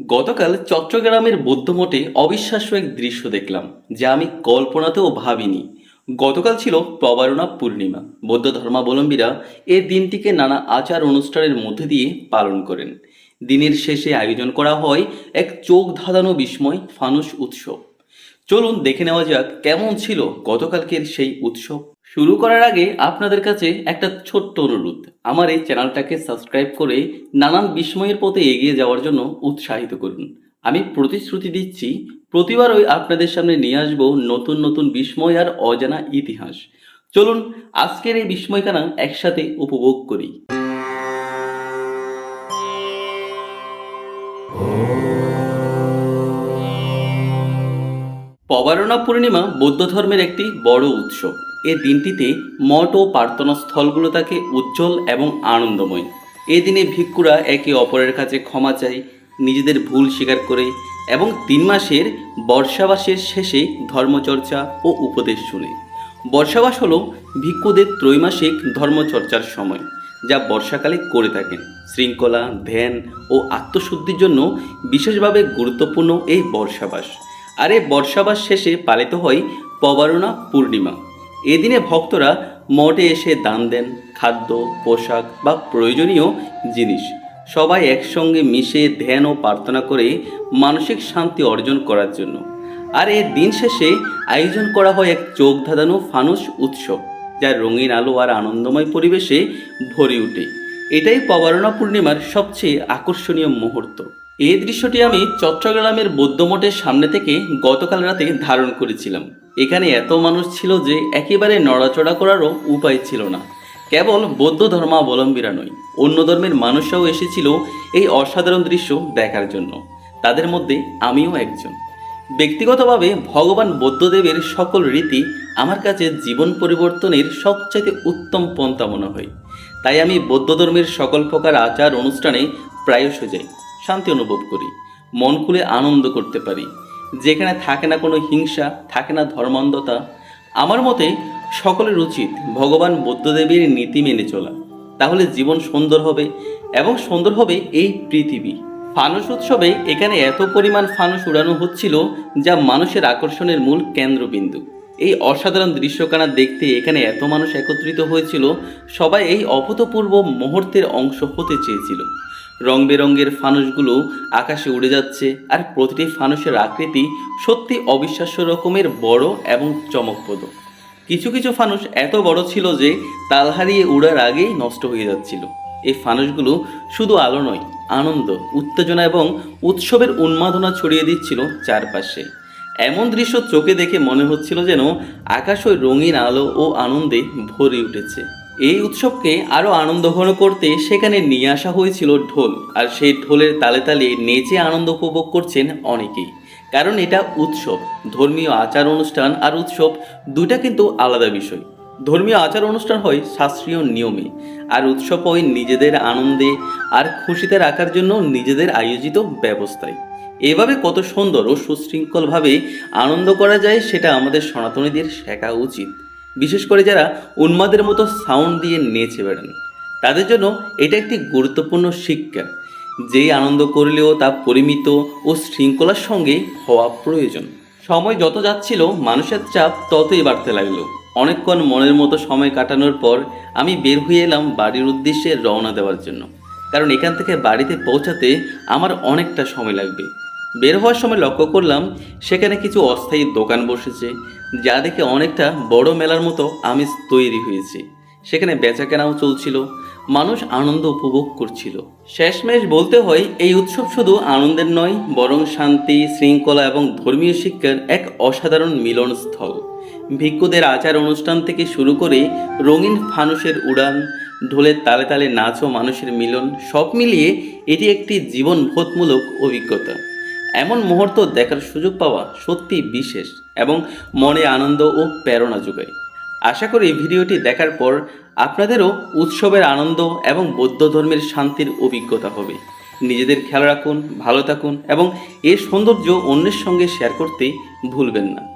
গতকাল চট্টগ্রামের বৌদ্ধমঠে অবিশ্বাস্য এক দৃশ্য দেখলাম, যা আমি কল্পনাতেও ভাবিনি। গতকাল ছিল প্রবারণা পূর্ণিমা। বৌদ্ধ ধর্মাবলম্বীরা এ দিনটিকে নানা আচার অনুষ্ঠানের মধ্যে দিয়ে পালন করেন। দিনের শেষে আয়োজন করা হয় এক চোখ ধাঁধানো বিস্ময় ফানুস উৎসব। চলুন দেখে নেওয়া যাক কেমন ছিল গতকালকের সেই উৎসব। শুরু করার আগে আপনাদের কাছে একটা ছোট্ট অনুরোধ। আমার এই চ্যানেলটাকে সাবস্ক্রাইব করে নানান বিস্ময়ের পথে এগিয়ে যাওয়ার জন্য উৎসাহিত করুন। আমি প্রতিশ্রুতি দিচ্ছি, প্রতিবারই আপনাদের সামনে নিয়ে আসব নতুন নতুন বিস্ময় আর অজানা ইতিহাস। চলুন, আজকের এই বিস্ময়খানা একসাথে উপভোগ করি। পবারণা পূর্ণিমা বৌদ্ধ ধর্মের একটি বড় উৎসব। এ দিনটিতে মঠ ও প্রার্থনা স্থলগুলো থাকে উজ্জ্বল এবং আনন্দময়। এ দিনে ভিক্ষুরা একে অপরের কাছে ক্ষমা চায়, নিজেদের ভুল স্বীকার করে এবং তিন মাসের বর্ষাবাসের শেষে ধর্মচর্চা ও উপদেশ শুনে। বর্ষাবাস হলো ভিক্ষুদের ত্রৈমাসিক ধর্মচর্চার সময়, যা বর্ষাকালে করে থাকেন। শৃঙ্খলা, ধ্যান ও আত্মশুদ্ধির জন্য বিশেষভাবে গুরুত্বপূর্ণ এই বর্ষাবাস। আর এই বর্ষাবাস শেষে পালিত হয় পবারণা পূর্ণিমা। এদিনে ভক্তরা মঠে এসে দান দেন, খাদ্য, পোশাক বা প্রয়োজনীয় জিনিস। সবাই একসঙ্গে মিশে ধ্যান ও প্রার্থনা করে মানসিক শান্তি অর্জন করার জন্য। আর এই দিন শেষে আয়োজন করা হয় এক চোখ ধাঁধানো ফানুস উৎসব, যা রঙিন আলো আর আনন্দময় পরিবেশে ভরে ওঠে এটাই পবারণা পূর্ণিমার সবচেয়ে আকর্ষণীয় মুহূর্ত। এই দৃশ্যটি আমি চট্টগ্রামের বৌদ্ধমঠের সামনে থেকে গতকাল রাতে ধারণ করেছিলাম। এখানে এত মানুষ ছিল যে একেবারে নড়াচড়া করারও উপায় ছিল না। কেবল বৌদ্ধ ধর্মাবলম্বীরা নয়, অন্য ধর্মের মানুষরাও এসেছিল এই অসাধারণ দৃশ্য দেখার জন্য। তাদের মধ্যে আমিও একজন। ব্যক্তিগতভাবে ভগবান বৌদ্ধদেবের সকল রীতি আমার কাছে জীবন পরিবর্তনের সবচাইতে উত্তম পন্থা মনে হয়। তাই আমি বৌদ্ধ ধর্মের সকল প্রকার আচার অনুষ্ঠানে প্রায়শ যাই। শান্তি অনুভব করি, মন খুলে আনন্দ করতে পারি। যেখানে থাকে না কোনো হিংসা, থাকে না ধর্মান্ধতা, আমার মতে সকলের উচিত ভগবান বুদ্ধদেবের নীতি মেনে চলা। তাহলে জীবন সুন্দর হবে এবং সুন্দর হবে এই পৃথিবী। ফানুস উৎসবে এখানে এত পরিমাণ ফানুস উড়ানো হচ্ছিল যা মানুষের আকর্ষণের মূল কেন্দ্রবিন্দু। এই অসাধারণ দৃশ্যকানা দেখতে এখানে এত মানুষ একত্রিত হয়েছিল, সবাই এই অভূতপূর্ব মুহূর্তের অংশ হতে চেয়েছিল। রং বেরঙের ফানুসগুলো আকাশে উড়ে যাচ্ছে আর প্রতিটি ফানুসের আকৃতি সত্যি অবিশ্বাস্য রকমের বড় এবং চমকপ্রদ। কিছু কিছু ফানুস এত বড় ছিল যে তাল হারিয়ে উড়ার আগেই নষ্ট হয়ে যাচ্ছিল। এই ফানুসগুলো শুধু আলো নয়, আনন্দ, উত্তেজনা এবং উৎসবের উন্মাদনা ছড়িয়ে দিচ্ছিল চারপাশে। এমন দৃশ্য চোখে দেখে মনে হচ্ছিল যেন আকাশ ওই রঙিন আলো ও আনন্দে ভরে উঠেছে। এই উৎসবকে আরও আনন্দঘন করতে সেখানে নিয়ে আসা হয়েছিল ঢোল। আর সেই ঢোলের তালে তালে নেচে আনন্দ উপভোগ করছেন অনেকেই। কারণ এটা উৎসব, ধর্মীয় আচার অনুষ্ঠান আর উৎসব দুটা কিন্তু আলাদা বিষয়। ধর্মীয় আচার অনুষ্ঠান হয় শাস্ত্রীয় নিয়মে, আর উৎসব হয় নিজেদের আনন্দে আর খুশিতে রাখার জন্য নিজেদের আয়োজিত ব্যবস্থায়। এভাবে কত সুন্দর ও সুশৃঙ্খলভাবে আনন্দ করা যায় সেটা আমাদের সনাতনীদের শেখা উচিত। বিশেষ করে যারা উন্মাদের মতো সাউন্ড দিয়ে নেচে বেড়ান। তাদের জন্য এটা একটি গুরুত্বপূর্ণ শিক্ষা, যেই আনন্দ করলেও তা পরিমিত ও শৃঙ্খলার সঙ্গে হওয়া প্রয়োজন। সময় যত যাচ্ছিল, মানুষের চাপ ততই বাড়তে লাগল। অনেকক্ষণ মনের মতো সময় কাটানোর পর আমি বের হয়ে এলাম বাড়ির উদ্দেশ্যে রওনা দেওয়ার জন্য। কারণ এখান থেকে বাড়িতে পৌঁছাতে আমার অনেকটা সময় লাগবে। বের হওয়ার সময় লক্ষ্য করলাম সেখানে কিছু অস্থায়ী দোকান বসেছে, যা দেখে অনেকটা বড় মেলার মতো আমেজ তৈরি হয়েছে। সেখানে বেচা কেনাও চলছিল, মানুষ আনন্দ উপভোগ করছিল। শেষমেশ বলতে হয়, এই উৎসব শুধু আনন্দের নয়, বরং শান্তি, শৃঙ্খলা এবং ধর্মীয় শিক্ষার এক অসাধারণ মিলনস্থল। ভিক্ষুদের আচার অনুষ্ঠান থেকে শুরু করে রঙিন ফানুষের উড়ান ঢোলের তালে তালে নাচ ও মানুষের মিলন, সব মিলিয়ে এটি একটি জীবনবোধমূলক অভিজ্ঞতা। এমন মুহূর্ত দেখার সুযোগ পাওয়া সত্যি বিশেষ এবং মনে আনন্দ ও প্রেরণা যোগায়। আশা করি ভিডিওটি দেখার পর আপনাদেরও উৎসবের আনন্দ এবং বৌদ্ধ ধর্মের শান্তির অভিজ্ঞতা হবে। নিজেদের খেয়াল রাখুন, ভালো থাকুন এবং এর সৌন্দর্য অন্যের সঙ্গে শেয়ার করতে ভুলবেন না।